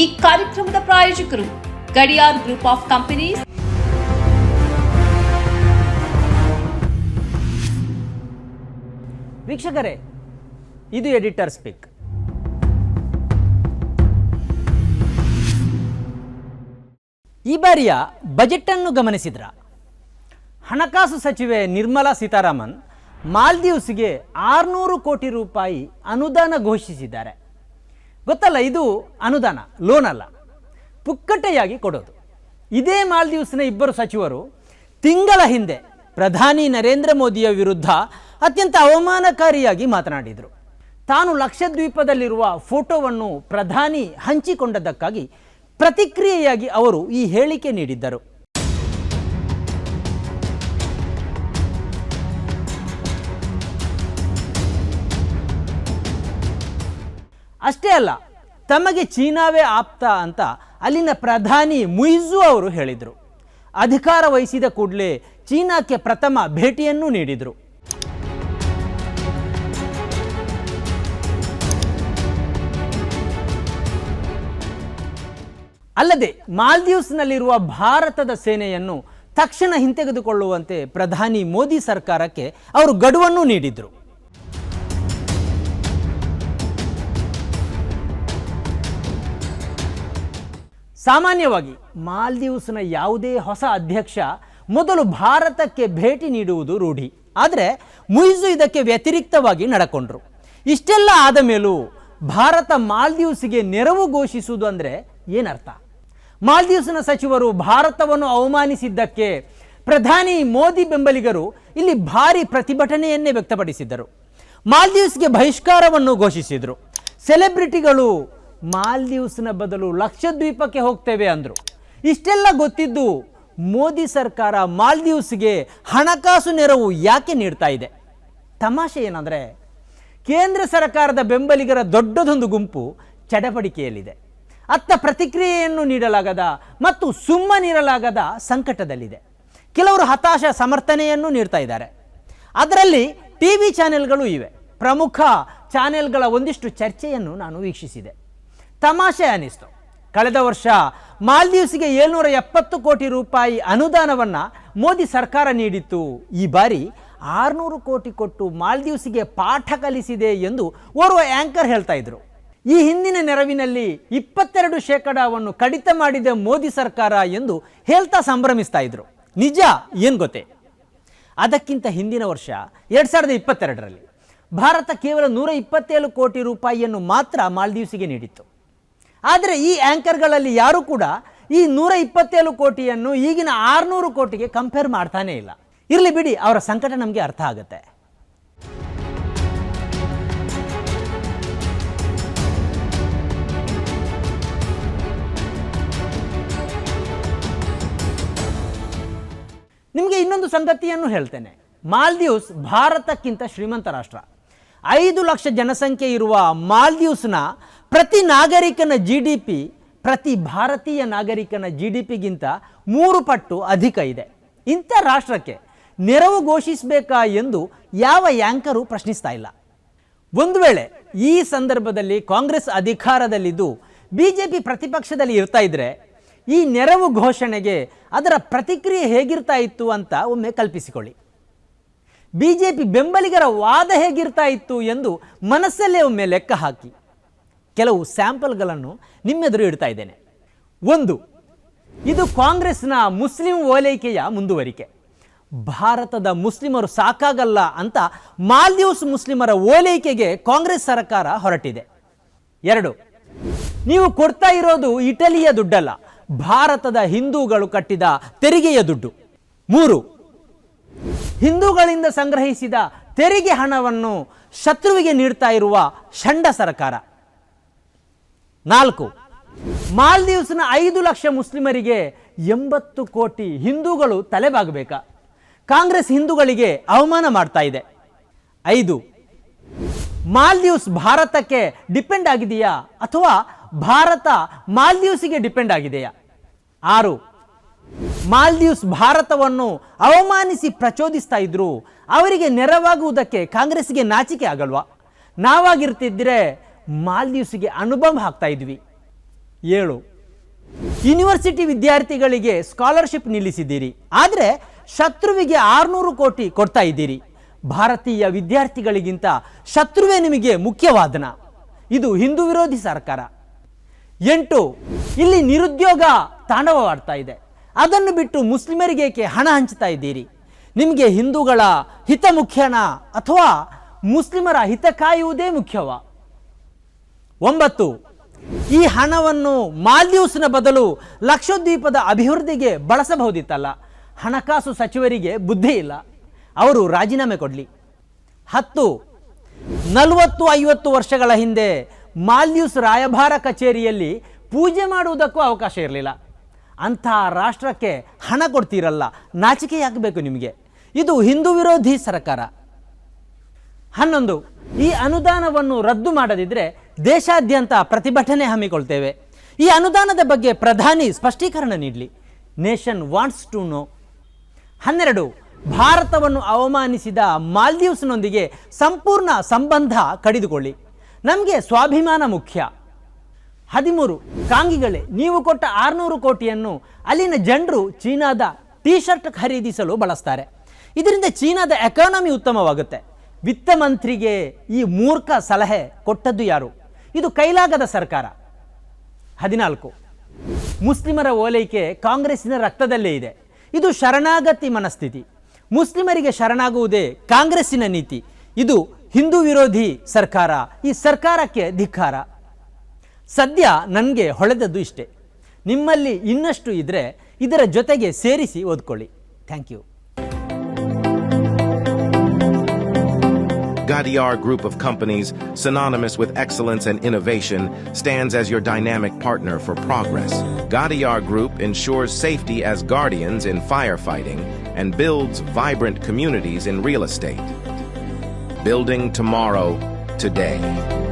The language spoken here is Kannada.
ಈ ಕಾರ್ಯಕ್ರಮದ ಪ್ರಾಯೋಜಕರು ಗಡಿಯಾರ್ ಗ್ರೂಪ್ ಆಫ್ ಕಂಪನೀಸ್. ವೀಕ್ಷಕರೇ, ಇದು ಎಡಿಟರ್ ಸ್ಪೀಕ್. ಈ ಬಾರಿಯ ಬಜೆಟನ್ನು ಗಮನಿಸಿದ್ರ? ಹಣಕಾಸು ಸಚಿವೆ ನಿರ್ಮಲಾ ಸೀತಾರಾಮನ್ ಮಾಲ್ದೀವ್ಸ್ಗೆ ಆರುನೂರು ಕೋಟಿ ರೂಪಾಯಿ ಅನುದಾನ ಘೋಷಿಸಿದ್ದಾರೆ. ಗೊತ್ತಲ್ಲ, ಇದು ಅನುದಾನ ಲೋನ್ ಅಲ್ಲ. ಪುಕ್ಕಟೆಯಾಗಿ ಕೊಡೋದು. ಇದೇ ಮಾಲ್ದೀವ್ಸ್ನ ಇಬ್ಬರು ಸಚಿವರು ತಿಂಗಳ ಹಿಂದೆ ಪ್ರಧಾನಿ ನರೇಂದ್ರ ಮೋದಿಯ ವಿರುದ್ಧ ಅತ್ಯಂತ ಅವಮಾನಕಾರಿಯಾಗಿ ಮಾತನಾಡಿದರು. ತಾನು ಲಕ್ಷದ್ವೀಪದಲ್ಲಿರುವ ಫೋಟೋವನ್ನು ಪ್ರಧಾನಿ ಹಂಚಿಕೊಂಡದ್ದಕ್ಕಾಗಿ ಪ್ರತಿಕ್ರಿಯೆಯಾಗಿ ಅವರು ಈ ಹೇಳಿಕೆ ನೀಡಿದ್ದರು. ಅಷ್ಟೇ ಅಲ್ಲ, ತಮಗೆ ಚೀನಾವೇ ಆಪ್ತ ಅಂತ ಅಲ್ಲಿನ ಪ್ರಧಾನಿ ಮುಯಿಜು ಅವರು ಹೇಳಿದರು. ಅಧಿಕಾರ ವಹಿಸಿದ ಕೂಡಲೇ ಚೀನಾಕ್ಕೆ ಪ್ರಥಮ ಭೇಟಿಯನ್ನು ನೀಡಿದರು. ಅಲ್ಲದೆ ಮಾಲ್ದೀವ್ಸ್ನಲ್ಲಿರುವ ಭಾರತದ ಸೇನೆಯನ್ನು ತಕ್ಷಣ ಹಿಂತೆಗೆದುಕೊಳ್ಳುವಂತೆ ಪ್ರಧಾನಿ ಮೋದಿ ಸರ್ಕಾರಕ್ಕೆ ಅವರು ಗಡುವನ್ನು ನೀಡಿದರು. ಸಾಮಾನ್ಯವಾಗಿ ಮಾಲ್ದೀವ್ಸ್ನ ಯಾವುದೇ ಹೊಸ ಅಧ್ಯಕ್ಷ ಮೊದಲು ಭಾರತಕ್ಕೆ ಭೇಟಿ ನೀಡುವುದು ರೂಢಿ. ಆದರೆ ಮುಯಿಸು ಇದಕ್ಕೆ ವ್ಯತಿರಿಕ್ತವಾಗಿ ನಡ್ಕೊಂಡ್ರು. ಇಷ್ಟೆಲ್ಲ ಆದ ಮೇಲೂ ಭಾರತ ಮಾಲ್ದೀವ್ಸ್ಗೆ ನೆರವು ಘೋಷಿಸುವುದು ಅಂದರೆ ಏನರ್ಥ? ಮಾಲ್ದೀವ್ಸ್ನ ಸಚಿವರು ಭಾರತವನ್ನು ಅವಮಾನಿಸಿದ್ದಕ್ಕೆ ಪ್ರಧಾನಿ ಮೋದಿ ಬೆಂಬಲಿಗರು ಇಲ್ಲಿ ಭಾರಿ ಪ್ರತಿಭಟನೆಯನ್ನೇ ವ್ಯಕ್ತಪಡಿಸಿದ್ದರು. ಮಾಲ್ದೀವ್ಸ್ಗೆ ಬಹಿಷ್ಕಾರವನ್ನು ಘೋಷಿಸಿದರು. ಸೆಲೆಬ್ರಿಟಿಗಳು ಮಾಲ್ದೀವ್ಸ್ನ ಬದಲು ಲಕ್ಷದ್ವೀಪಕ್ಕೆ ಹೋಗ್ತೇವೆ ಅಂದರು. ಇಷ್ಟೆಲ್ಲ ಗೊತ್ತಿದ್ದು ಮೋದಿ ಸರ್ಕಾರ ಮಾಲ್ದೀವ್ಸ್ಗೆ ಹಣಕಾಸು ನೆರವು ಯಾಕೆ ನೀಡ್ತಾ ಇದೆ? ತಮಾಷೆ ಏನಂದರೆ, ಕೇಂದ್ರ ಸರ್ಕಾರದ ಬೆಂಬಲಿಗರ ದೊಡ್ಡದೊಂದು ಗುಂಪು ಚಡಪಡಿಕೆಯಲ್ಲಿದೆ ಅತ್ತ ಪ್ರತಿಕ್ರಿಯೆಯನ್ನು ನೀಡಲಾಗದ ಮತ್ತು ಸುಮ್ಮನಿರಲಾಗದ ಸಂಕಟದಲ್ಲಿದೆ. ಕೆಲವರು ಹತಾಶ ಸಮರ್ಥನೆಯನ್ನು ನೀಡ್ತಾ ಇದ್ದಾರೆ. ಅದರಲ್ಲಿ ಟಿ ವಿ ಚಾನೆಲ್ಗಳು ಇವೆ. ಪ್ರಮುಖ ಚಾನೆಲ್ಗಳ ಒಂದಿಷ್ಟು ಚರ್ಚೆಯನ್ನು ನಾನು ವೀಕ್ಷಿಸಿದೆ. ತಮಾಷೆ ಅನಿಸ್ತು ಕಳೆದ ವರ್ಷ ಮಾಲ್ದೀವ್ಸ್ಗೆ ಏಳ್ನೂರ ಎಪ್ಪತ್ತು ಕೋಟಿ ರೂಪಾಯಿ ಅನುದಾನವನ್ನು ಮೋದಿ ಸರ್ಕಾರ ನೀಡಿತ್ತು. ಈ ಬಾರಿ ಆರುನೂರು ಕೋಟಿ ಕೊಟ್ಟು ಮಾಲ್ದೀವ್ಸ್ಗೆ ಪಾಠ ಕಲಿಸಿದೆ ಎಂದು ಓರ್ವ ಆ್ಯಂಕರ್ ಹೇಳ್ತಾ ಇದ್ರು. ಈ ಹಿಂದಿನ ನೆರವಿನಲ್ಲಿ ಇಪ್ಪತ್ತೆರಡು ಶೇಕಡಾವನ್ನು ಕಡಿತ ಮಾಡಿದ ಮೋದಿ ಸರ್ಕಾರ ಎಂದು ಹೇಳ್ತಾ ಸಂಭ್ರಮಿಸ್ತಾ ಇದ್ರು. ನಿಜ ಏನು ಗೊತ್ತೇ? ಅದಕ್ಕಿಂತ ಹಿಂದಿನ ವರ್ಷ ಎರಡು ಸಾವಿರದ ಇಪ್ಪತ್ತೆರಡರಲ್ಲಿ ಭಾರತ ಕೇವಲ ನೂರ ಇಪ್ಪತ್ತೇಳು ಕೋಟಿ ರೂಪಾಯಿಯನ್ನು ಮಾತ್ರ ಮಾಲ್ದೀವ್ಸಿಗೆ ನೀಡಿತ್ತು. ಆದರೆ ಈ ಆ್ಯಂಕರ್ಗಳಲ್ಲಿ ಯಾರೂ ಕೂಡ ಈ ನೂರ ಇಪ್ಪತ್ತೇಳು ಕೋಟಿಯನ್ನು ಈಗಿನ ಆರುನೂರು ಕೋಟಿಗೆ ಕಂಪೇರ್ ಮಾಡ್ತಾನೇ ಇಲ್ಲ. ಇರಲಿ ಬಿಡಿ, ಅವರ ಸಂಕಟ ನಮಗೆ ಅರ್ಥ ಆಗುತ್ತೆ. ನಿಮಗೆ ಇನ್ನೊಂದು ಸಂಗತಿಯನ್ನು ಹೇಳ್ತೇನೆ. ಮಾಲ್ದೀವ್ಸ್ ಭಾರತಕ್ಕಿಂತ ಶ್ರೀಮಂತ ರಾಷ್ಟ್ರ. ಐದು ಲಕ್ಷ ಜನಸಂಖ್ಯೆ ಇರುವ ಮಾಲ್ದೀವ್ಸ್ನ ಪ್ರತಿ ನಾಗರಿಕನ ಜಿ ಡಿ ಪಿ ಪ್ರತಿ ಭಾರತೀಯ ನಾಗರಿಕನ ಜಿ ಡಿ ಪಿಗಿಂತ ಮೂರು ಪಟ್ಟು ಅಧಿಕ ಇದೆ. ಇಂಥ ರಾಷ್ಟ್ರಕ್ಕೆ ನೆರವು ಘೋಷಿಸಬೇಕಾ ಎಂದು ಯಾವ ಯಾಂಕರು ಪ್ರಶ್ನಿಸ್ತಾ ಇಲ್ಲ. ಒಂದು ವೇಳೆ ಈ ಸಂದರ್ಭದಲ್ಲಿ ಕಾಂಗ್ರೆಸ್ ಅಧಿಕಾರದಲ್ಲಿದ್ದು ಬಿ ಜೆ ಪಿ ಪ್ರತಿಪಕ್ಷದಲ್ಲಿ ಇರ್ತಾ ಇದ್ದರೆ ಈ ನೆರವು ಘೋಷಣೆಗೆ ಅದರ ಪ್ರತಿಕ್ರಿಯೆ ಹೇಗಿರ್ತಾ ಇತ್ತು ಅಂತ ಒಮ್ಮೆ ಕಲ್ಪಿಸಿಕೊಳ್ಳಿ. ಬಿ ಜೆ ಪಿ ಬೆಂಬಲಿಗರ ವಾದ ಹೇಗಿರ್ತಾ ಇತ್ತು ಎಂದು ಮನಸ್ಸಲ್ಲೇ ಒಮ್ಮೆ ಲೆಕ್ಕ ಹಾಕಿ. ಕೆಲವು ಸ್ಯಾಂಪಲ್ಗಳನ್ನು ನಿಮ್ಮೆದುರು ಇಡ್ತಾ ಇದ್ದೇನೆ. ಒಂದು, ಇದು ಕಾಂಗ್ರೆಸ್ನ ಮುಸ್ಲಿಂ ಓಲೈಕೆಯ ಮುಂದುವರಿಕೆ. ಭಾರತದ ಮುಸ್ಲಿಮರು ಸಾಕಾಗಲ್ಲ ಅಂತ ಮಾಲ್ದೀವ್ಸ್ ಮುಸ್ಲಿಮರ ಓಲೈಕೆಗೆ ಕಾಂಗ್ರೆಸ್ ಸರ್ಕಾರ ಹೊರಟಿದೆ. ಎರಡು, ನೀವು ಕೊಡ್ತಾ ಇರೋದು ಇಟಲಿಯ ದುಡ್ಡಲ್ಲ, ಭಾರತದ ಹಿಂದೂಗಳು ಕಟ್ಟಿದ ತೆರಿಗೆಯ ದುಡ್ಡು. ಮೂರು ಹಿಂದೂಗಳಿಂದ ಸಂಗ್ರಹಿಸಿದ ತೆರಿಗೆ ಹಣವನ್ನು ಶತ್ರುವಿಗೆ ನೀಡ್ತಾ ಇರುವ ಷಂಡ ಸರ್ಕಾರ. ನಾಲ್ಕು, ಮಾಲ್ದೀವ್ಸ್ನ ಐದು ಲಕ್ಷ ಮುಸ್ಲಿಮರಿಗೆ ಎಂಬತ್ತು ಕೋಟಿ ಹಿಂದೂಗಳು ತಲೆಬಾಗಬೇಕಾ? ಕಾಂಗ್ರೆಸ್ ಹಿಂದೂಗಳಿಗೆ ಅವಮಾನ ಮಾಡ್ತಾ ಇದೆ. ಐದು, ಮಾಲ್ದೀವ್ಸ್ ಭಾರತಕ್ಕೆ ಡಿಪೆಂಡ್ ಆಗಿದೆಯಾ ಅಥವಾ ಭಾರತ ಮಾಲ್ದೀವ್ಸಿಗೆ ಡಿಪೆಂಡ್ ಆಗಿದೆಯಾ? ಆರು ಮಾಲ್ದೀವ್ಸ್ ಭಾರತವನ್ನು ಅವಮಾನಿಸಿ ಪ್ರಚೋದಿಸ್ತಾ ಇದ್ರು. ಅವರಿಗೆ ನೆರವಾಗುವುದಕ್ಕೆ ಕಾಂಗ್ರೆಸ್ಗೆ ನಾಚಿಕೆ ಆಗಲ್ವಾ? ನಾವಾಗಿರ್ತಿದ್ರೆ ಮಾಲ್ದೀವ್ಸ್ಗೆ ಅನುಭವ ಹಾಕ್ತಾ ಇದ್ವಿ. ಏಳು. ಯೂನಿವರ್ಸಿಟಿ ವಿದ್ಯಾರ್ಥಿಗಳಿಗೆ ಸ್ಕಾಲರ್ಶಿಪ್ ನಿಲ್ಲಿಸಿದ್ದೀರಿ. ಆದರೆ ಶತ್ರುವಿಗೆ ಆರುನೂರು ಕೋಟಿ ಕೊಡ್ತಾ ಇದ್ದೀರಿ. ಭಾರತೀಯ ವಿದ್ಯಾರ್ಥಿಗಳಿಗಿಂತ ಶತ್ರುವೇ ನಿಮಗೆ ಮುಖ್ಯವಾದನ. ಇದು ಹಿಂದೂ ವಿರೋಧಿ ಸರ್ಕಾರ. ಎಂಟು. ಇಲ್ಲಿ ನಿರುದ್ಯೋಗ ತಾಂಡವವಾಡ್ತಾ ಇದೆ. ಅದನ್ನು ಬಿಟ್ಟು ಮುಸ್ಲಿಮರಿಗೆ ಏಕೆ ಹಣ ಹಂಚ್ತಾ ಇದ್ದೀರಿ? ನಿಮಗೆ ಹಿಂದೂಗಳ ಹಿತ ಮುಖ್ಯನ ಅಥವಾ ಮುಸ್ಲಿಮರ ಹಿತ ಕಾಯುವುದೇ ಮುಖ್ಯವ? ಒಂಬತ್ತು, ಈ ಹಣವನ್ನು ಮಾಲ್ದೀವ್ಸ್ನ ಬದಲು ಲಕ್ಷದ್ವೀಪದ ಅಭಿವೃದ್ಧಿಗೆ ಬಳಸಬಹುದಿತ್ತಲ್ಲ. ಹಣಕಾಸು ಸಚಿವರಿಗೆ ಬುದ್ಧಿ ಇಲ್ಲ. ಅವರು ರಾಜೀನಾಮೆ ಕೊಡಲಿ. ಹತ್ತು, ನಲವತ್ತು, ಐವತ್ತು ವರ್ಷಗಳ ಹಿಂದೆ ಮಾಲ್ದೀವ್ಸ್ ರಾಯಭಾರ ಕಚೇರಿಯಲ್ಲಿ ಪೂಜೆ ಮಾಡುವುದಕ್ಕೂ ಅವಕಾಶ ಇರಲಿಲ್ಲ. ಅಂತಹ ರಾಷ್ಟ್ರಕ್ಕೆ ಹಣ ಕೊಡ್ತೀರಲ್ಲ ನಾಚಿಕೆಯಾಗಬೇಕು ನಿಮಗೆ? ಇದು ಹಿಂದೂ ವಿರೋಧಿ ಸರ್ಕಾರ. ಹನ್ನೊಂದು, ಈ ಅನುದಾನವನ್ನು ರದ್ದು ಮಾಡದಿದ್ದರೆ ದೇಶಾದ್ಯಂತ ಪ್ರತಿಭಟನೆ ಹಮ್ಮಿಕೊಳ್ತೇವೆ. ಈ ಅನುದಾನದ ಬಗ್ಗೆ ಪ್ರಧಾನಿ ಸ್ಪಷ್ಟೀಕರಣ ನೀಡಲಿ. ನೇಷನ್ ವಾಂಟ್ಸ್ ಟು ನೋ ಹನ್ನೆರಡು, ಭಾರತವನ್ನು ಅವಮಾನಿಸಿದ ಮಾಲ್ದೀವ್ಸ್ನೊಂದಿಗೆ ಸಂಪೂರ್ಣ ಸಂಬಂಧ ಕಡಿದುಕೊಳ್ಳಿ. ನಮಗೆ ಸ್ವಾಭಿಮಾನ ಮುಖ್ಯ. ಹದಿಮೂರು ಕಾಂಗಿಗಳೇ, ನೀವು ಕೊಟ್ಟ ಆರುನೂರು ಕೋಟಿಯನ್ನು ಅಲ್ಲಿನ ಜನರು ಚೀನಾದ ಟೀ ಶರ್ಟ್ ಖರೀದಿಸಲು ಬಳಸ್ತಾರೆ. ಇದರಿಂದ ಚೀನಾದ ಎಕಾನಮಿ ಉತ್ತಮವಾಗುತ್ತೆ. ವಿತ್ತ ಮಂತ್ರಿಗೆ ಈ ಮೂರ್ಖ ಸಲಹೆ ಕೊಟ್ಟದ್ದು ಯಾರು? ಇದು ಕೈಲಾಗದ ಸರ್ಕಾರ. ಹದಿನಾಲ್ಕು, ಮುಸ್ಲಿಮರ ಓಲೈಕೆ ಕಾಂಗ್ರೆಸ್ಸಿನ ರಕ್ತದಲ್ಲೇ ಇದೆ. ಇದು ಶರಣಾಗತಿ ಮನಸ್ಥಿತಿ. ಮುಸ್ಲಿಮರಿಗೆ ಶರಣಾಗುವುದೇ ಕಾಂಗ್ರೆಸ್ಸಿನ ನೀತಿ. ಇದು ಹಿಂದೂ ವಿರೋಧಿ ಸರ್ಕಾರ. ಈ ಸರ್ಕಾರಕ್ಕೆ ಧಿಕ್ಕಾರ. ಸದ್ಯ ನನಗೆ ಹೊಳೆದದ್ದು ಇಷ್ಟೇ ನಿಮ್ಮಲ್ಲಿ ಇನ್ನಷ್ಟು ಇದ್ದರೆ ಇದರ ಜೊತೆಗೆ ಸೇರಿಸಿ ಓದ್ಕೊಳ್ಳಿ thank you Gadiar Group of Companies, synonymous with excellence and innovation, stands as your dynamic partner for progress. Gadiar Group ensures safety as guardians in firefighting and builds vibrant communities in real estate. Building tomorrow, today.